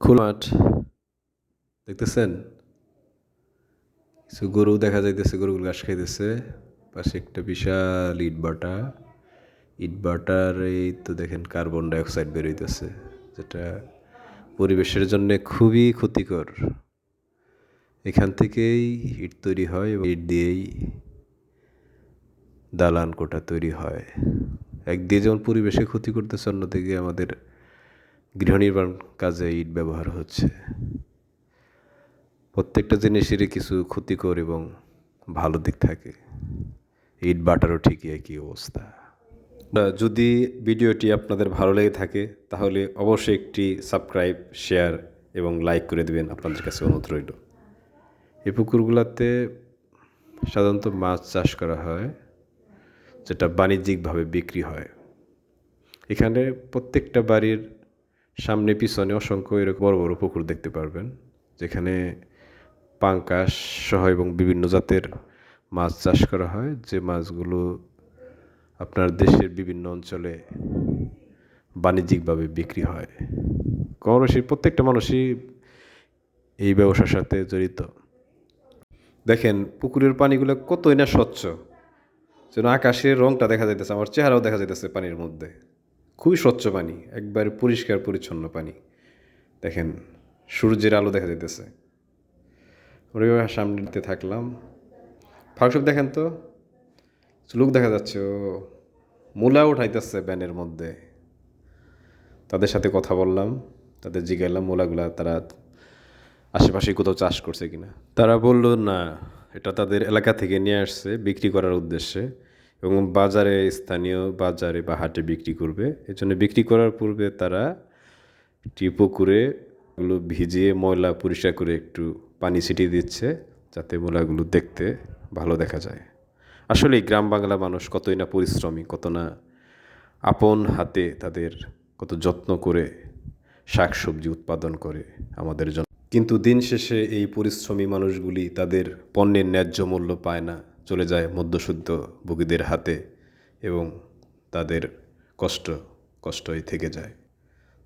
খোলা মাঠ। দেখতেছেন? কিছু গরু দেখা যাইতেছে, গরুগুলো ঘাস খাইতেছে। পাশে একটা বিশাল ইট ভাটা। ইট ভাটার এই তো দেখেন কার্বন ডাইঅক্সাইড বেরোইতেছে যেটা পরিবেশের জন্য খুবই ক্ষতিকর। এখান থেকেই ইট তৈরি হয় এবং ইট দিয়েই দালান কোটা তৈরি হয়। একদিকে যেমন পরিবেশে ক্ষতি করতেছে, অন্যদিকে আমাদের গৃহ নির্মাণ কাজে ইট ব্যবহার হচ্ছে। প্রত্যেকটা জিনিসেরই কিছু ক্ষতিকর এবং ভালো দিক থাকে। ইট বাটারও ঠিকই একই অবস্থা। যদি ভিডিওটি আপনাদের ভালো লেগে থাকে তাহলে অবশ্যই একটি সাবস্ক্রাইব শেয়ার এবং লাইক করে দেবেন আপনাদের কাছে অনুরোধ রইল। এই পুকুরগুলোতে সাধারণত মাছ চাষ করা হয় যেটা বাণিজ্যিকভাবে বিক্রি হয়। এখানে প্রত্যেকটা বাড়ির সামনে, পিছনে অসংখ্য এরকম বড় বড় পুকুর দেখতে পারবেন, যেখানে পাঙ্কাশ সহ এবং বিভিন্ন জাতের মাছ চাষ করা হয়। যে মাছগুলো আপনার দেশের বিভিন্ন অঞ্চলে বাণিজ্যিকভাবে বিক্রি হয়। কমবেশি প্রত্যেকটা মানুষই এই ব্যবসার সাথে জড়িত। দেখেন, পুকুরের পানিগুলো কতই না স্বচ্ছ। যেন আকাশের রংটা দেখা যাইতেছে, আমার চেহারাও দেখা যাইতেছে পানির মধ্যে। খুবই স্বচ্ছ পানি, একবার পরিষ্কার পরিচ্ছন্ন পানি। দেখেন, সূর্যের আলো দেখা যাইতেছে। ওর সামনে দিতে থাকলাম। ফাঁক দেখেন তো? লোক দেখা যাচ্ছে, ও মূলা উঠাইতেছে ব্যানের মধ্যে। তাদের সাথে কথা বললাম, তাদের জিগাইলাম মূলাগুলা তারা আশেপাশে কোথাও চাষ করছে কিনা। তারা বলল, না, এটা তাদের এলাকা থেকে নিয়ে আসছে, বিক্রি করার উদ্দেশ্যে। এবং বাজারে স্থানীয় বাজারে বা হাটে বিক্রি করবে। এই জন্য বিক্রি করার পূর্বে তারা একটি পুকুরে গুলো ভিজিয়ে ময়লা পরিষ্কার করে একটু পানি ছিটিয়ে দিচ্ছে যাতে মূলাগুলো দেখতে ভালো দেখা যায়। আসলে গ্রাম বাংলা মানুষ কতই না পরিশ্রমী, কত না আপন হাতে তাদের কত যত্ন করে শাকসবজি উৎপাদন করে আমাদের জন্য। কিন্তু দিন শেষে এই পরিশ্রমী মানুষগুলি তাদের পণ্যের ন্যায্য মূল্য পায় না। চলে যায় মধ্যশুদ্ধ ভোগীদের হাতে এবং তাদের কষ্ট, কষ্টই থেকে যায়।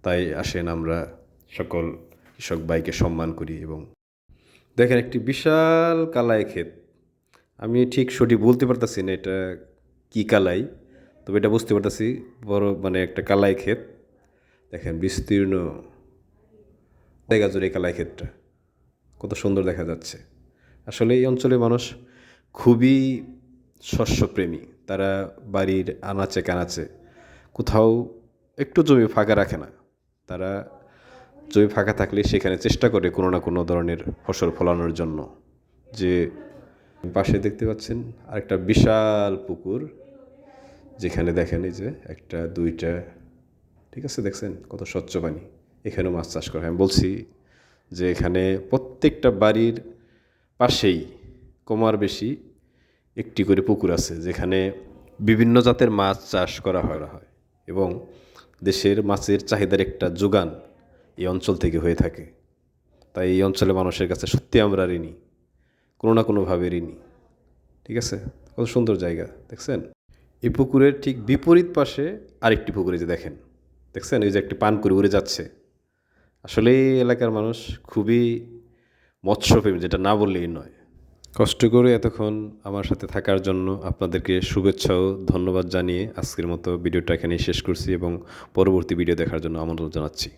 তাই আসেন আমরা সকল কৃষক ভাইকে সম্মান করি এবং দেখেন একটি বিশাল কালাই ক্ষেত। আমি ঠিক সঠিক বলতে পারতাছি না এটা কি কালাই, তবে এটা বুঝতে পারতাছি বড় মানে একটা কালাই ক্ষেত। দেখেন বিস্তীর্ণ জায়গা জুড়ে কালাই ক্ষেতটা, কত সুন্দর দেখা যাচ্ছে। আসলে এই অঞ্চলে মানুষ খুবই শস্যপ্রেমী। তারা বাড়ির আনাচে কানাচে কোথাও একটু জমি ফাঁকা রাখে না। তারা জমি ফাঁকা থাকলে সেখানে চেষ্টা করে কোনো না কোনো ধরনের ফসল ফলানোর জন্য। যে পাশে দেখতে পাচ্ছেন আরেকটা বিশাল পুকুর, যেখানে দেখেন এই যে একটা, দুইটা, ঠিক আছে দেখছেন কত স্বচ্ছ পানি। এখানেও মাছ চাষ করা হয়। আমি বলছি যে এখানে প্রত্যেকটা বাড়ির পাশেই কমার বেশি একটি করে পুকুর আছে যেখানে বিভিন্ন জাতের মাছ চাষ করা হয় এবং দেশের মাছের চাহিদার একটা যোগান এই অঞ্চল থেকে হয়ে থাকে। তাই এই অঞ্চলের মানুষের কাছে সত্যি আমরা ঋণী, কোনো না কোনোভাবে ঋণী। ঠিক আছে? কত সুন্দর জায়গা, দেখছেন? এই পুকুরের ঠিক বিপরীত পাশে আরেকটি পুকুরে যে দেখেন। দেখছেন? এই যে একটি পান করে উড়ে যাচ্ছে। আসলে এলাকার মানুষ খুবই মৎস্যপ্রেমী, যেটা না বললেই নয়। কষ্ট করে এতক্ষণ আমার সাথে থাকার জন্য আপনাদেরকে শুভেচ্ছা ও ধন্যবাদ জানিয়ে আজকের মতো ভিডিওটা এখানেই শেষ করছি এবং পরবর্তী ভিডিও দেখার জন্য আমন্ত্রণ জানাচ্ছি।